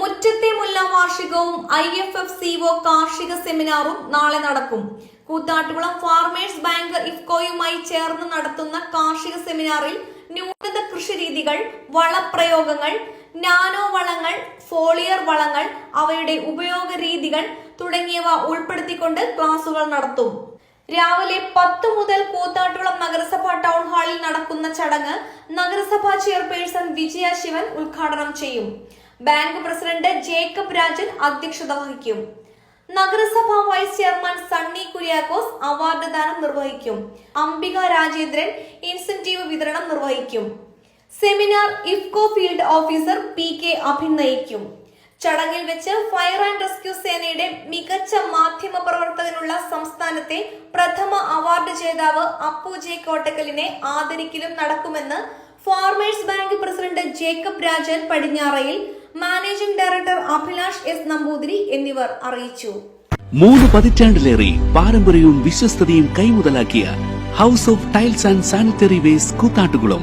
മുറ്റത്തെ മുല്ല വാർഷികവും I F F C O കാർഷിക സെമിനാറും നാളെ നടക്കും. കൂത്താട്ടുകുളം ഫാർമേഴ്സ് ബാങ്ക് ഇഫ്കോയുമായി ചേർന്ന് നടത്തുന്ന കാർഷിക സെമിനാറിൽ ന്യൂനത കൃഷിരീതികൾ വളപ്രയോഗങ്ങൾ നാനോ വളങ്ങൾ ഫോളിയർ വളങ്ങൾ അവയുടെ ഉപയോഗ രീതികൾ തുടങ്ങിയവ ഉൾപ്പെടുത്തിക്കൊണ്ട് ക്ലാസുകൾ നടത്തും. രാവിലെ പത്തു മുതൽ കൂത്താട്ടുകുളം നഗരസഭ നടക്കുന്ന ചടങ്ങ് നഗരസഭാ ചെയർപേഴ്സൺ വിജയ ശിവൻ ഉദ്ഘാടനം ചെയ്യും. ബാങ്ക് പ്രസിഡന്റ് ജേക്കബ് രാജൻ അധ്യക്ഷത വഹിക്കും. നഗരസഭാ vice chairman Sunny Kuriakose award ദാനം നിർവഹിക്കും. അംബിക രാജേന്ദ്രൻ ഇൻസെന്റീവ് വിതരണം നിർവഹിക്കും. Seminar IFFCO field officer P K Abhin നയിക്കും ചടങ്ങിൽ വെച്ച് ഫയർ ആൻഡ് റെസ്ക്യൂ സേനയുടെ മികച്ച മാധ്യമ പ്രവർത്തകനുള്ള സംസ്ഥാനത്തെ പ്രഥമ അവാർഡ് ജേതാവ് അപ്പു ജെ കോട്ടക്കലിനെ ആദരിക്കലും നടക്കുമെന്ന് farmers bank president Jacob Rajan Padinjarayil managing director Abhilash S Namboothiri എന്നിവർ അറിയിച്ചു. മൂന്ന് പതിറ്റാണ്ടിലേറെ പാരമ്പര്യവും വിശ്വസ്തയും കൈമുതലാക്കിയ house of tiles and sanitary waste Koothattukulam